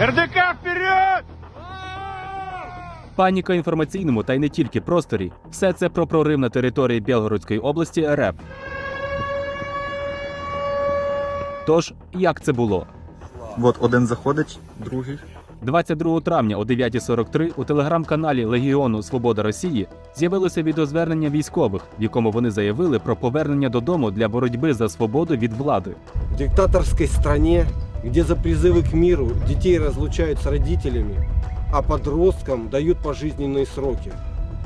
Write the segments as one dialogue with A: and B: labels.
A: РДК вперед!
B: Паніка інформаційному та й не тільки просторі. Все це про прорив на території Білгородської області РФ. Тож, як це було?
C: От один заходить, другий.
B: 22 травня о 9.43 у телеграм-каналі Легіону Свобода Росії з'явилося відеозвернення військових, в якому вони заявили про повернення додому для боротьби за свободу від влади.
D: В диктаторской стране, где за призывы к миру детей разлучают с родителями, а подросткам дают пожизненные сроки.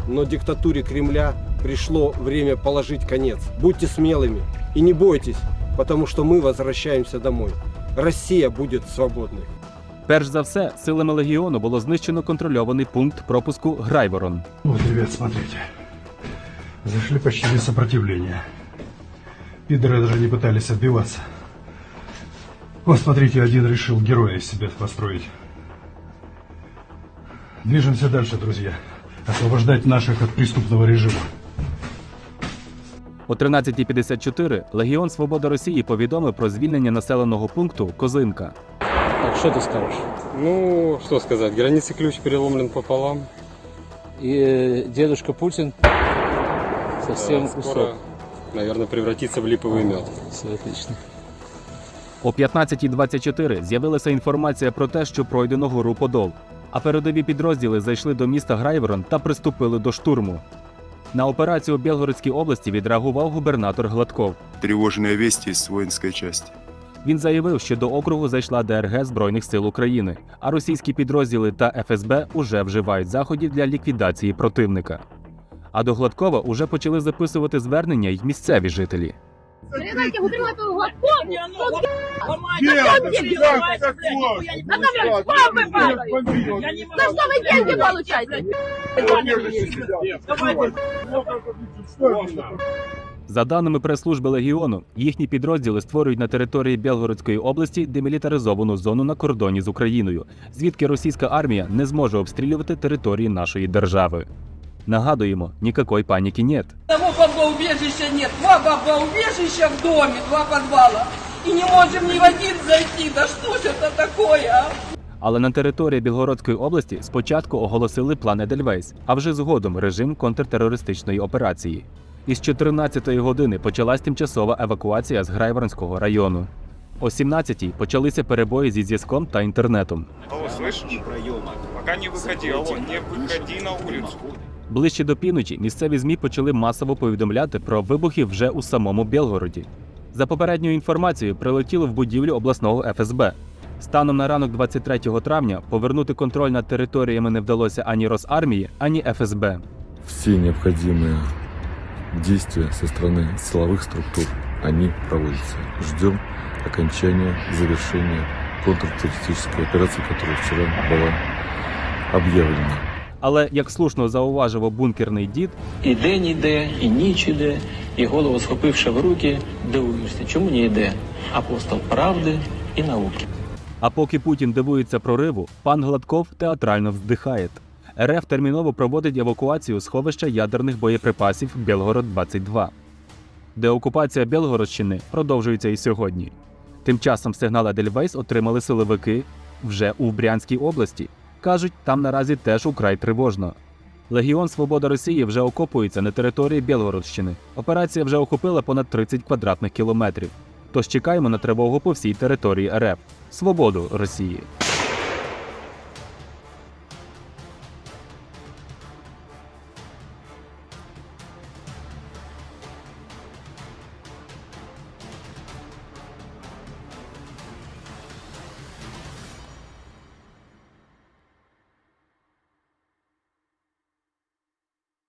D: Но диктатуре Кремля пришло время положить конец. Будьте смелыми и не бойтесь, потому что мы возвращаемся домой. Россия будет свободной.
B: Перш за все, силами легіону було знищено контрольований пункт пропуску Грайворон.
E: Вот, ребят, смотрите. Зашли почти без сопротивления. Пидоры даже не пытались отбиваться. Вот, смотрите, один решил героя из себя построить. Движемся дальше, друзья. Освобождать наших от преступного режима.
B: О 13.54 Легіон Свобода Росії повідомив про звільнення населеного пункту Козинка.
F: Так, что ты скажешь?
G: Ну, что сказать, границы ключ переломлен пополам.
F: И э, дедушка Путин совсем
G: Э, Скоро,
F: кусок.
G: наверное, превратится в липовый мед.
F: Все отлично.
B: О 15.24 з'явилася інформація про те, що пройдено гору Подол, а передові підрозділи зайшли до міста Грайворон та приступили до штурму. На операцію у Білгородській області відреагував губернатор Гладков.
H: Тревожные вести из воинской части.
B: Він заявив, що до округу зайшла ДРГ Збройних сил України, а російські підрозділи та ФСБ уже вживають заходів для ліквідації противника. А до Гладкова уже почали записувати звернення й місцеві жителі.
I: Передайте губернатору Гладкову,
A: как такое?
I: Надо мне бомбы падают. За что вы деньги получаете?
B: За даними прес-служби Легіону, їхні підрозділи створюють на території Білгородської області демілітаризовану зону на кордоні з Україною, звідки російська армія не зможе обстрілювати території нашої держави. Нагадуємо, нікакої паніки нет
J: Одного бомбоубежища нет. Два бомбоубежища в доме, два подвала. И не можем ни в один зайти. Да что ж это такое, а?
B: Але на території Білгородської області спочатку оголосили план Едельвейс, а вже згодом режим контртерористичної операції. Із 14-ї години почалась тимчасова евакуація з Грайворонського району. О 17-й почалися перебої зі зв'язком та інтернетом.
A: Алло, слышишь? Пока не выходи, алло, не выходи на улицу.
B: Ближче до півночі місцеві ЗМІ почали масово повідомляти про вибухи вже у самому Білгороді. За попередньою інформацією, прилетіло в будівлю обласного ФСБ. Станом на ранок 23 травня повернути контроль над територіями не вдалося ані Росармії, ані ФСБ.
K: все необходимые действия со стороны силовых структур, они проводятся. Ждем окончания, завершения контртеррористической операции, которая вчера была объявлена.
B: Але як слушно зауважив бункерний дід,
L: І день іде, і ніч іде, і голову схопивши в руки, дивуєшся, чому не йде апостол правди і науки.
B: а поки Путін дивується прориву, пан Гладков театрально вздихає. РФ терміново проводить евакуацію сховища ядерних боєприпасів Білгород-22. Деокупація Білгородщини продовжується і сьогодні. Тим часом сигнал Едельвейс отримали силовики вже у Брянській області. Кажуть, там наразі теж украй тривожно. Легіон Свобода Росії вже окопується на території Білгородщини. Операція вже охопила понад 30 квадратних кілометрів. Тож чекаємо на тривогу по всій території РФ. Свободу Росії!